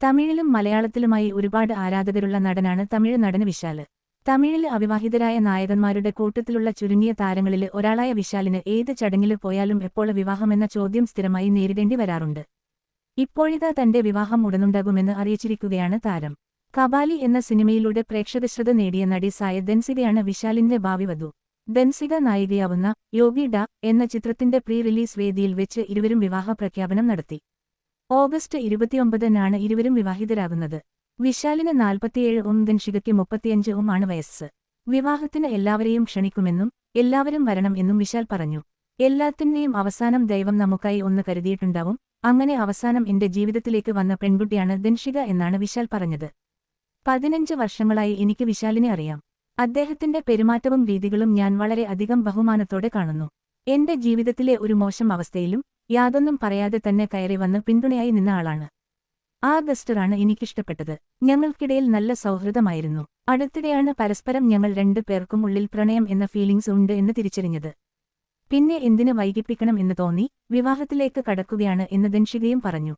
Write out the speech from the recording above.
തമിഴിലും മലയാളത്തിലുമായി ഒരുപാട് ആരാധകരുള്ള നടനാണ് തമിഴ് നടന് വിശാൽ. തമിഴിൽ അവിവാഹിതരായ നായകന്മാരുടെ കൂട്ടത്തിലുള്ള ചുരുങ്ങിയ താരങ്ങളിൽ ഒരാളായ വിശാലിന് ഏത് ചടങ്ങിൽ പോയാലും എപ്പോൾ വിവാഹമെന്ന ചോദ്യം സ്ഥിരമായി നേരിടേണ്ടി വരാറുണ്ട്. ഇപ്പോഴിതാ തന്റെ വിവാഹം ഉടനുണ്ടാകുമെന്ന് അറിയിച്ചിരിക്കുകയാണ് താരം. കബാലി എന്ന സിനിമയിലൂടെ പ്രേക്ഷകശ്രദ്ധ നേടിയ നടി സായ ദൻസികയാണ് വിശാലിന്റെ ഭാവി വധു. ദൻസിക നായികയാവുന്ന യോഗി ഡ എന്ന ചിത്രത്തിന്റെ പ്രീ റിലീസ് വേദിയിൽ വെച്ച് ഇരുവരും വിവാഹ പ്രഖ്യാപനം നടത്തി. ഓഗസ്റ്റ് ഇരുപത്തിയൊമ്പതിനാണ് ഇരുവരും വിവാഹിതരാകുന്നത്. വിശാലിന് നാൽപ്പത്തിയേഴ് ഉം ദൻഷികയ്ക്ക് മുപ്പത്തിയഞ്ച് ഉം ആണ് വയസ്സ്. വിവാഹത്തിന് എല്ലാവരെയും ക്ഷണിക്കുമെന്നും എല്ലാവരും വരണം എന്നും വിശാൽ പറഞ്ഞു. എല്ലാത്തിന്റെയും അവസാനം ദൈവം നമുക്കായി ഒന്ന് കരുതിയിട്ടുണ്ടാവും. അങ്ങനെ അവസാനം എന്റെ ജീവിതത്തിലേക്ക് വന്ന പെൺകുട്ടിയാണ് ദൻഷിക എന്നാണ് വിശാൽ പറഞ്ഞത്. പതിനഞ്ച് വർഷങ്ങളായി എനിക്ക് വിശാലിനെ അറിയാം. അദ്ദേഹത്തിന്റെ പെരുമാറ്റവും രീതികളും ഞാൻ വളരെ അധികം ബഹുമാനത്തോടെ കാണുന്നു. എന്റെ ജീവിതത്തിലെ ഒരു മോശം അവസ്ഥയിലും യാതൊന്നും പറയാതെ തന്നെ കയറി വന്ന് പിന്തുണയായി നിന്ന ആളാണ്. ആ ഗസ്റ്ററാണ് എനിക്കിഷ്ടപ്പെട്ടത്. ഞങ്ങൾക്കിടയിൽ നല്ല സൗഹൃദമായിരുന്നു. അടുത്തിടെയാണ് പരസ്പരം ഞങ്ങൾ രണ്ടു പേർക്കും ഉള്ളിൽ പ്രണയം എന്ന ഫീലിംഗ്സ് ഉണ്ട് എന്ന് തിരിച്ചറിഞ്ഞത്. പിന്നെ എന്തിന് വൈകിപ്പിക്കണം എന്ന് തോന്നി വിവാഹത്തിലേക്ക് കടക്കുകയാണ് എന്ന് ദൻഷികയും പറഞ്ഞു.